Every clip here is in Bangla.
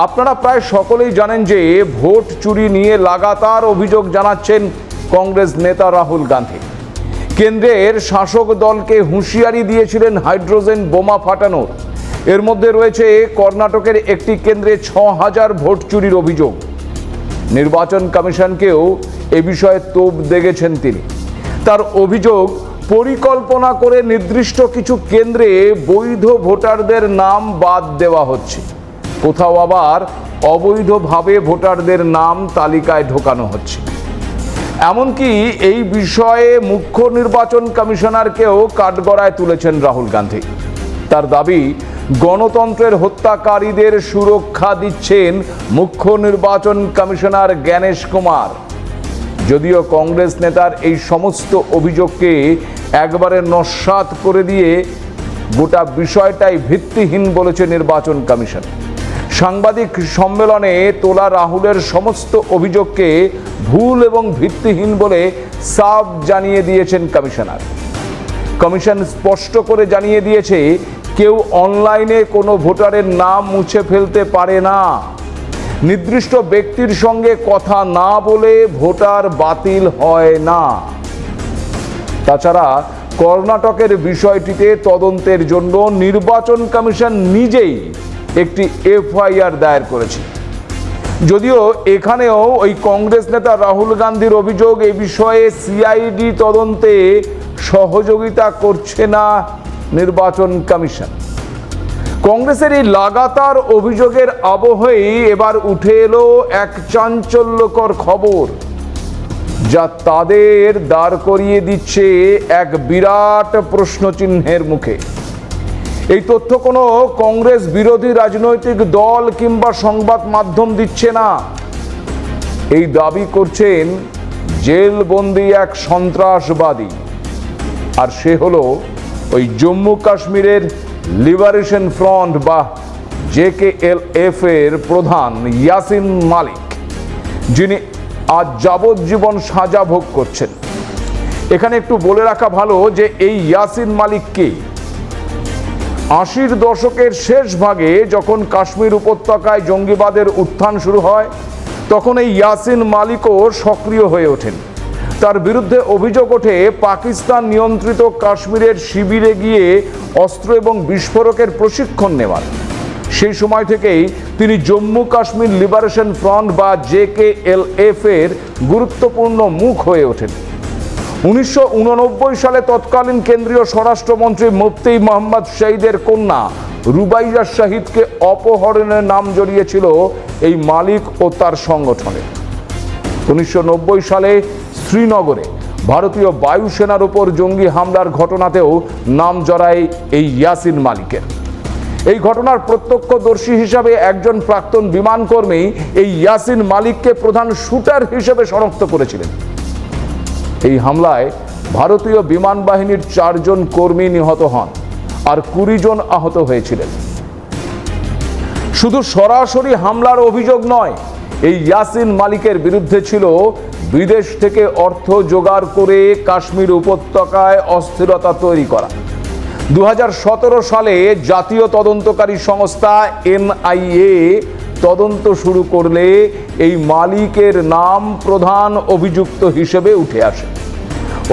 আপনারা প্রায় সকলেই জানেন যে ভোট চুরি নিয়ে লাগাতার অভিযোগ জানাচ্ছেন কংগ্রেস নেতা রাহুল গান্ধী। কেন্দ্রের শাসক দলকে হুঁশিয়ারি দিয়েছিলেন হাইড্রোজেন বোমা ফাটানোর। এর মধ্যে রয়েছে কর্ণাটকের একটি কেন্দ্রে ছ হাজার ভোট চুরির অভিযোগ। নির্বাচন কমিশনকেও এ বিষয়ে তোপ দেখেছেন তিনি। তার অভিযোগ, পরিকল্পনা করে নির্দিষ্ট কিছু কেন্দ্রে বৈধ ভোটারদের নাম বাদ দেওয়া হচ্ছে। কোথাও আবার অবৈধভাবে ভোটারদের নাম তালিকায় ঢোকানো হচ্ছে। এমনকি এই বিষয়ে মুখ্য নির্বাচন কমিশনারকেও কাঠগড়ায় তুলেছেন রাহুল গান্ধী। তার দাবি, গণতন্ত্রের হত্যাকারীদের সুরক্ষা দিচ্ছেন মুখ্য নির্বাচন কমিশনার জ্ঞানেশ কুমার। যদিও কংগ্রেস নেতার এই সমস্ত অভিযোগকে একবারে নস্বাত করে দিয়ে গোটা বিষয়টাই ভিত্তিহীন বলেছে নির্বাচন কমিশন। সাংবাদিক সম্মেলনে তোলা রাহুলের সমস্ত অভিযোগকে ভুল এবং ভিত্তিহীন বলে সাফ জানিয়ে দিয়েছেন কমিশনার। কমিশন স্পষ্ট করে জানিয়ে দিয়েছে, কেউ অনলাইনে কোনো ভোটারের নাম মুছে ফেলতে পারে না। নির্দিষ্ট ব্যক্তির সঙ্গে কথা না বলে ভোটার বাতিল হয় না। তাছাড়া কর্ণাটকের বিষয়টিতে তদন্তের জন্য নির্বাচন কমিশন নিজেই একটি এফআইআর দায়ের করেছে। যদিও এখানেও ওই কংগ্রেস নেতা রাহুল গান্ধীর অভিযোগ এ বিষয়ে সিআইডি তদন্তে সহযোগিতা করছে না নির্বাচন কমিশন। কংগ্রেসের এই লাগাতার অভিযোগের আবহেই এবার উঠে এলো এক চাঞ্চল্যকর খবর, যা তাদের দাঁড় করিয়ে দিচ্ছে এক বিরাট প্রশ্নচিহ্নের মুখে। এই তথ্য কোনো কংগ্রেস বিরোধী রাজনৈতিক দল কিংবা সংবাদ মাধ্যম দিচ্ছে না। এই দাবি করছেন জেলবন্দি এক সন্ত্রাসবাদী। আর সে হল ওই জম্মু কাশ্মীরের লিবারেশন ফ্রন্ট বা জেকে এল এফ এর প্রধান ইয়াসিন মালিক, যিনি আজ যাবজ্জীবন সাজা ভোগ করছেন। এখানে একটু বলে রাখা ভালো যে এই ইয়াসিন মালিক কে আশির দশকের শেষ ভাগে যখন কাশ্মীর উপত্যকায় জঙ্গিবাদের উত্থান শুরু হয়, তখন এই ইয়াসিন মালিকও সক্রিয় হয়ে ওঠেন। তার বিরুদ্ধে অভিযোগ ওঠে, পাকিস্তান নিয়ন্ত্রিত কাশ্মীরের শিবিরে গিয়ে অস্ত্র এবং বিস্ফোরকের প্রশিক্ষণ নেওয়ার। সেই সময় থেকেই তিনি জম্মু কাশ্মীর লিবারেশন ফ্রন্ট বা জেকে এল এফ এর গুরুত্বপূর্ণ মুখ হয়ে ওঠেন। উনিশশো উননব্বই সালে তৎকালীন কেন্দ্রীয় স্বরাষ্ট্রমন্ত্রী মুফতি মোহাম্মদ শহীদের কন্যা রুবাইয়া শাহিদকে অপহরণের নাম জড়িয়েছিল এই মালিক ও তার সংগঠনে। উনিশশো নব্বই সালে শ্রীনগরে ভারতীয় বায়ুসেনার উপর জঙ্গি হামলার ঘটনাতেও নাম জড়ায় এই ইয়াসিন মালিকের। এই ঘটনার প্রত্যক্ষদর্শী হিসাবে একজন প্রাক্তন বিমানকর্মী এই ইয়াসিন মালিককে প্রধান শুটার হিসেবে শনাক্ত করেছিলেন। এই হামলায় ভারতীয় বিমান বাহিনীর চারজন কর্মী নিহত হন আর কুড়ি জন আহত হয়েছিলেন। শুধু সরাসরি হামলার অভিযোগ নয়, এই ইয়াসিন মালিকের বিরুদ্ধে ছিল বিদেশ থেকে অর্থ জোগাড় করে কাশ্মীর উপত্যকায় অস্থিরতা তৈরি করা। দু হাজার সতেরো সালে জাতীয় তদন্তকারী সংস্থা এনআইএ তদন্ত শুরু করলে এই মালিকের নাম প্রধান অভিযুক্ত হিসেবে উঠে আসে।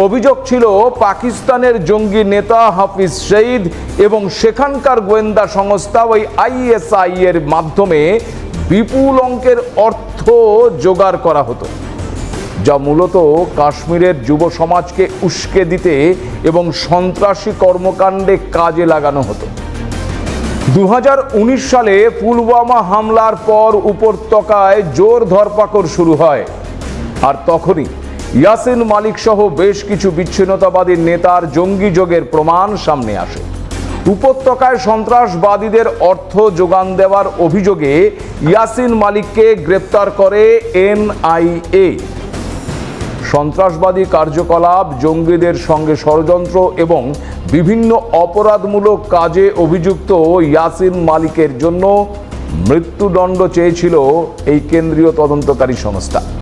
অভিযোগ ছিল পাকিস্তানের জঙ্গি নেতা হাফিজ সঈদ এবং সেখানকার গোয়েন্দা সংস্থা ওই আইএসআই এর মাধ্যমে বিপুল অঙ্কের অর্থ জোগাড় করা হতো, যা মূলত কাশ্মীরের যুব সমাজকে উস্কে দিতে এবং সন্ত্রাসী কর্মকাণ্ডে কাজে লাগানো হতো। দুহাজার উনিশ সালে পুলওয়ামা হামলার পর উপত্যকায় জোর ধরপাকড় শুরু হয়। আর তখনই ইয়াসিন মালিক সহ বেশ কিছু বিচ্ছিন্নতাবাদী নেতার জঙ্গি যোগের প্রমাণ সামনে আসে। উপত্যকায় সন্ত্রাসবাদীদের অর্থ যোগান দেওয়ার অভিযোগে ইয়াসিন মালিককে গ্রেপ্তার করে এনআইএ। সন্ত্রাসবাদী কার্যকলাপ জঙ্গিদের সঙ্গে ষড়যন্ত্র এবং বিভিন্ন অপরাধমূলক কাজে অভিযুক্ত ইয়াসিন মালিকের জন্য মৃত্যুদণ্ড চেয়েছিল এই কেন্দ্রীয় তদন্তকারী সংস্থা।